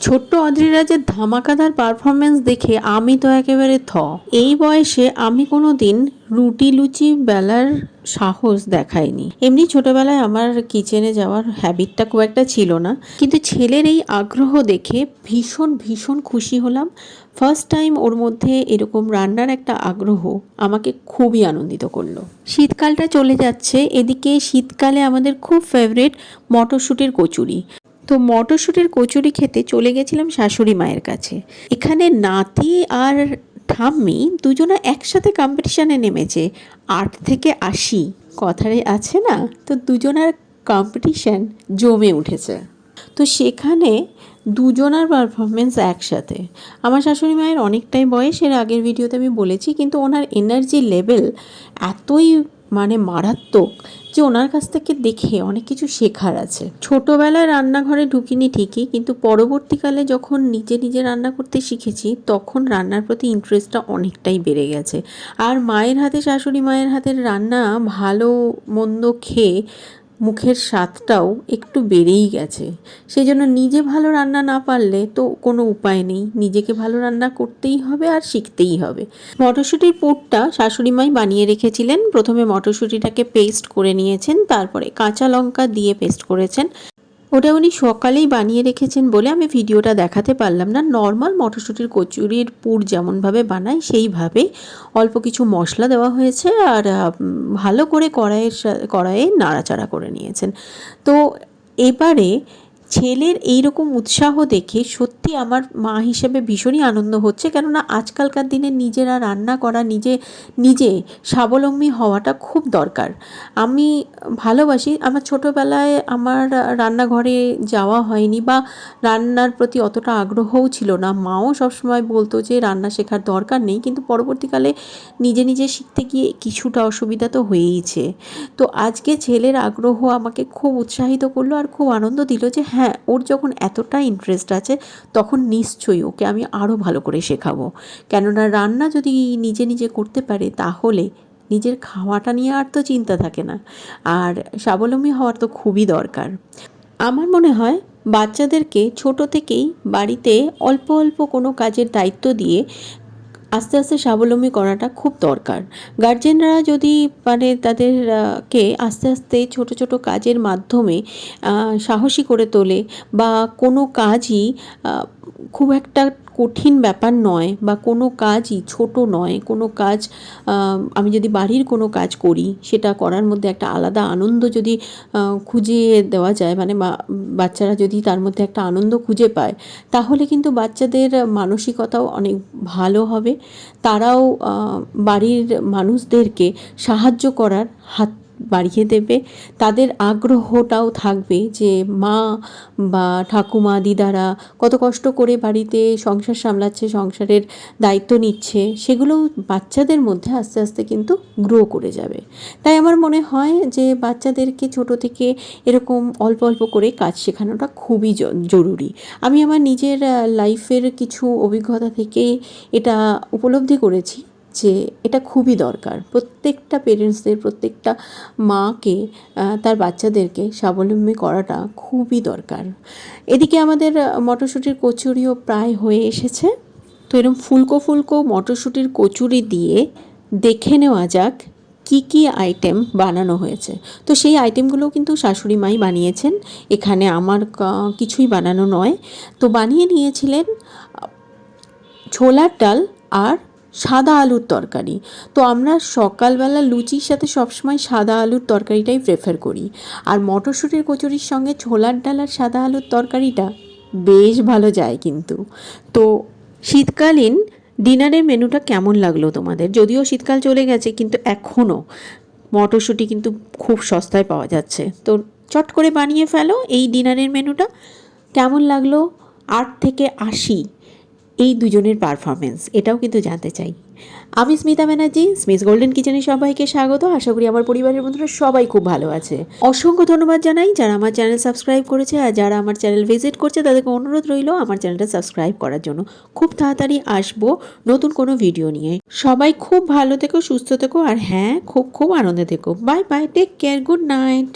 ছোট্ট অদ্রিরাজের ধামাকাদার পারফরমেন্স দেখে আমি তো একেবারে থ। এই বয়সে আমি কোনো দিন রুটি লুচি বেলার সাহস দেখায়নি। এমনি ছোটবেলায় আমার কিচেনে যাওয়ার হ্যাবিটটা খুব একটা ছিল না। কিন্তু ছেলের এই আগ্রহ দেখে ভীষণ ভীষণ খুশি হলাম। ফার্স্ট টাইম ওর মধ্যে এরকম রান্নার একটা আগ্রহ আমাকে খুবই আনন্দিত করল। শীতকালটা চলে যাচ্ছে, এদিকে শীতকালে আমাদের খুব ফেভারিট মটরশুঁটির কচুরি। তো মটরশুঁটির কচুরি খেতে চলে গেছিলাম শাশুড়ি মায়ের কাছে। এখানে নাতি আর ঠাম্মি দুজনে একসাথে কম্পিটিশানে নেমেছে। আট থেকে আশি কথারে আছে না? তো দুজনার কম্পিটিশান জমে উঠেছে। তো সেখানে দুজনার পারফরমেন্স একসাথে। আমার শাশুড়ি মায়ের অনেকটাই বয়স, এর আগের ভিডিওতে আমি বলেছি, কিন্তু ওনার এনার্জি লেভেল এতই মানে মারাত্মক যে ওনার কাছ থেকে দেখে অনেক কিছু শেখার আছে। ছোটোবেলায় রান্নাঘরে ঢুকিনি ঠিকই, কিন্তু পরবর্তীকালে যখন নিজে নিজে রান্না করতে শিখেছি, তখন রান্নার প্রতি ইন্টারেস্টটা অনেকটাই বেড়ে গেছে। আর মায়ের হাতে, শাশুড়ি মায়ের হাতের রান্না ভালো মন্দ খেয়ে মুখের স্বাদটাও একটু বেড়েই গেছে। সেই জন্য নিজে ভালো রান্না না পারলে তো কোনো উপায় নেই। নিজেকে ভালো রান্না করতেই হবে আর শিখতেই হবে। মটরশুঁটির পুরটা শাশুড়িমাই বানিয়ে রেখেছিলেন। প্রথমে মটরশুঁটিটাকে পেস্ট করে নিয়েছেন, তারপরে কাঁচা লঙ্কা দিয়ে পেস্ট করেছেন। ওটা উনি সকালেই বানিয়ে রেখেছেন বলে আমি ভিডিওটা দেখাতে পারলাম না। নর্মাল মটরশুঁটির কচুরির পুর যেমনভাবে বানায়, সেইভাবেই অল্প কিছু মশলা দেওয়া হয়েছে আর ভালো করে কড়াইয়ের কড়াইয়ে নাড়াচাড়া করে নিয়েছেন। তো এবারে ছেলের এই রকম উৎসাহ দেখে সত্যি আমার মা হিসেবে ভীষণই আনন্দ হচ্ছে। কেননা আজকালকার দিনে নিজেরা রান্না করা, নিজে নিজে স্বাবলম্বী হওয়াটা খুব দরকার। আমি ভালোবাসি, আমার ছোটোবেলায় আমার রান্নাঘরে যাওয়া হয়নি বা রান্নার প্রতি অতটা আগ্রহও ছিল না। মাও সবসময় বলতো যে রান্না শেখার দরকার নেই, কিন্তু পরবর্তীকালে নিজে নিজে শিখতে গিয়ে কিছুটা অসুবিধা তো হয়েইছে। তো আজকে ছেলের আগ্রহ আমাকে খুব উৎসাহিত করল আর খুব আনন্দ দিল যে হ্যাঁ ওর যখন এতটা ইন্টারেস্ট আছে, তখন নিশ্চয়ই ওকে আমি আরও ভালো করে শেখাবো। কেননা রান্না যদি নিজে নিজে করতে পারে, তাহলে নিজের খাওয়াটা নিয়ে আর তো চিন্তা থাকে না। আর স্বাবলম্বী হওয়ার তো খুবই দরকার। আমার মনে হয় বাচ্চাদেরকে ছোট থেকেই বাড়িতে অল্প অল্প কোনো কাজের দায়িত্ব দিয়ে আস্তে আস্তে স্বাবলম্বী করাটা খুব দরকার। গার্জেনরা যদি মানে তাদেরকে আস্তে আস্তে ছোট ছোট কাজের মাধ্যমে সাহসী করে তোলে বা কোনো কাজই খুব একটা কঠিন ব্যাপার নয় বা কোনো কাজই ছোট নয়, কোনো কাজ আমি যদি বাড়ির কোনো কাজ করি, সেটা করার মধ্যে একটা আলাদা আনন্দ যদি খুঁজে দেওয়া যায় মানে বাচ্চারা যদি তার মধ্যে একটা আনন্দ খুঁজে পায়, তাহলে কিন্তু বাচ্চাদের মানসিকতাও অনেক ভালো হবে। তারাও বাড়ির মানুষদেরকে সাহায্য করার হাত বাড়িয়ে দেবে। তাদের আগ্রহটাও থাকবে যে মা বা ঠাকুমা, দিদারা কত কষ্ট করে বাড়িতে সংসার সামলাচ্ছে, সংসারের দায়িত্ব নিচ্ছে, সেগুলো বাচ্চাদের মধ্যে আস্তে আস্তে কিন্তু গ্রো করে যাবে। তাই আমার মনে হয় যে বাচ্চাদেরকে ছোট থেকে এরকম অল্প অল্প করে কাজ শেখানোটা খুবই জরুরি। আমি আমার নিজের লাইফের কিছু অভিজ্ঞতা থেকে এটা উপলব্ধি করেছি। যে এটা খুবই দরকার। প্রত্যেকটা পেরেন্টসদের প্রত্যেকটা মাকে তার বাচ্চাদেরকে স্বাবলম্বী করাটা খুবই দরকার। এদিকে আমাদের মটরশুঁটির কচুরিও প্রায় হয়ে এসেছে। তো এরকম ফুলকো ফুলকো মটরশুঁটির কচুরি দিয়ে দেখে নেওয়া যাক কি কি আইটেম বানানো হয়েছে। তো সেই আইটেমগুলোও কিন্তু শাশুড়ি মাই বানিয়েছেন। এখানে আমার কিছুই বানানো নয়। তো বানিয়ে নিয়েছিলেন ছোলার ডাল আর সাদা আলুর তরকারি। তো আমরা সকালবেলা লুচির সাথে সবসময় সাদা আলুর তরকারিটাই প্রেফার করি। আর মটরশুঁটির কচুরির সঙ্গে ছোলার ডাল আর সাদা আলুর তরকারিটা বেশ ভালো যায় কিন্তু। তো শীতকালীন ডিনারের মেনুটা কেমন লাগল তোমাদের? যদিও শীতকাল চলে গেছে, কিন্তু এখনও মটরশুঁটি কিন্তু খুব সস্তায় পাওয়া যাচ্ছে। তো চট করে বানিয়ে ফেলো এই ডিনারের মেনুটা। কেমন লাগল? আট থেকে আশি এই দুজনের পারফরমেন্স এটাও কিন্তু জানতে চাই। আমি স্মিতা ব্যানার্জি স্মিস গোল্ডেন কিচেনে সবাইকে স্বাগত। আশা করি আমার পরিবারের বন্ধুরা সবাই খুব ভালো আছে। অসংখ্য ধন্যবাদ জানাই যারা আমার চ্যানেল সাবস্ক্রাইব করেছে আর যারা আমার চ্যানেল ভিজিট করছে, তাদেরকে অনুরোধ রইল আমার চ্যানেলটা সাবস্ক্রাইব করার জন্য। খুব তাড়াতাড়ি আসব নতুন কোনো ভিডিও নিয়ে। সবাই খুব ভালো থেকো, সুস্থ থেকো, আর হ্যাঁ খুব খুব আনন্দে থেকো। Bye bye take care good night